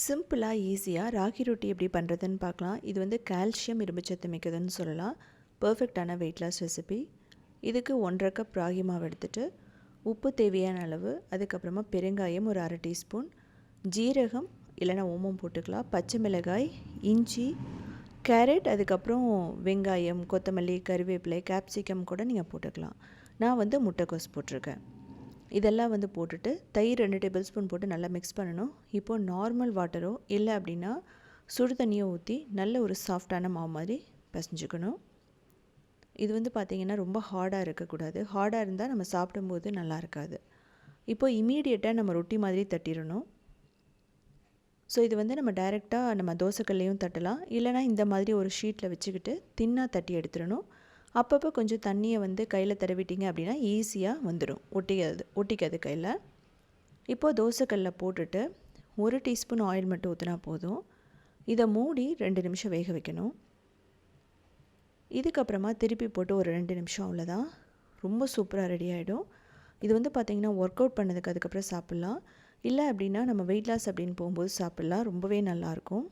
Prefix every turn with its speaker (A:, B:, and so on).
A: சிம்பிளாக ஈஸியாக ராகி ரொட்டி எப்படி பண்ணுறதுன்னு பார்க்கலாம். இது வந்து கால்சியம் இரும்புச்சத்து மிக்கதுன்னு சொல்லலாம். பர்ஃபெக்டான வெயிட் லாஸ் ரெசிபி இதுக்கு ஒன்றரை கப் ராகி மாவு எடுத்துகிட்டு உப்பு தேவையான அளவு அதுக்கப்புறமா பெருங்காயம் ஒரு அரை டீஸ்பூன் ஜீரகம் இல்லைனா ஓமம் போட்டுக்கலாம் பச்சை மிளகாய் இஞ்சி கேரட் அதுக்கப்புறம் வெங்காயம் கொத்தமல்லி கருவேப்பிலை கேப்சிகம் கூட நீங்கள் போட்டுக்கலாம். நான் வந்து முட்டைக்கோஸ் போட்டிருக்கேன். இதெல்லாம் வந்து போட்டுட்டு தயிர் ரெண்டு டேபிள் ஸ்பூன் போட்டு நல்லா மிக்ஸ் பண்ணணும். இப்போது நார்மல் வாட்டரோ இல்லை அப்படின்னா சுடு தண்ணியோ ஊற்றி நல்ல ஒரு சாஃப்டான மாவு மாதிரி பிசைஞ்சுக்கணும். இது வந்து பார்த்திங்கன்னா ரொம்ப ஹார்டாக இருக்கக்கூடாது. ஹார்டாக இருந்தால் நம்ம சாப்பிடும்போது நல்லா இருக்காது. இப்போது இமீடியட்டாக நம்ம ரொட்டி மாதிரி தட்டிடணும். ஸோ இது வந்து நம்ம டைரெக்டாக நம்ம தோசைக்கல்லையும் தட்டலாம். இல்லைனா இந்த மாதிரி ஒரு ஷீட்டில் வச்சுக்கிட்டு தின்னாக தட்டி எடுத்துடணும். அப்பப்போ கொஞ்சம் தண்ணியை வந்து கையில் தடவிட்டிங்க அப்படின்னா ஈஸியாக வந்துடும் ஒட்டிக்காது ஒட்டிக்காது கையில். இப்போது தோசைக்கல்ல போட்டுட்டு ஒரு டீஸ்பூன் ஆயில் மட்டும் ஊற்றினா போதும். இதை மூடி ரெண்டு நிமிஷம் வேக வைக்கணும். இதுக்கப்புறமா திருப்பி போட்டு ஒரு ரெண்டு நிமிஷம் அவ்வளோதான். ரொம்ப சூப்பராக ரெடி ஆகிடும் இது வந்து பார்த்திங்கன்னா ஒர்க் அவுட் பண்ணதுக்கு அதுக்கப்புறம் சாப்பிட்லாம். இல்லை அப்படின்னா நம்ம வெயிட் லாஸ் அப்படின்னு போகும்போது சாப்பிட்லாம். ரொம்பவே நல்லாயிருக்கும்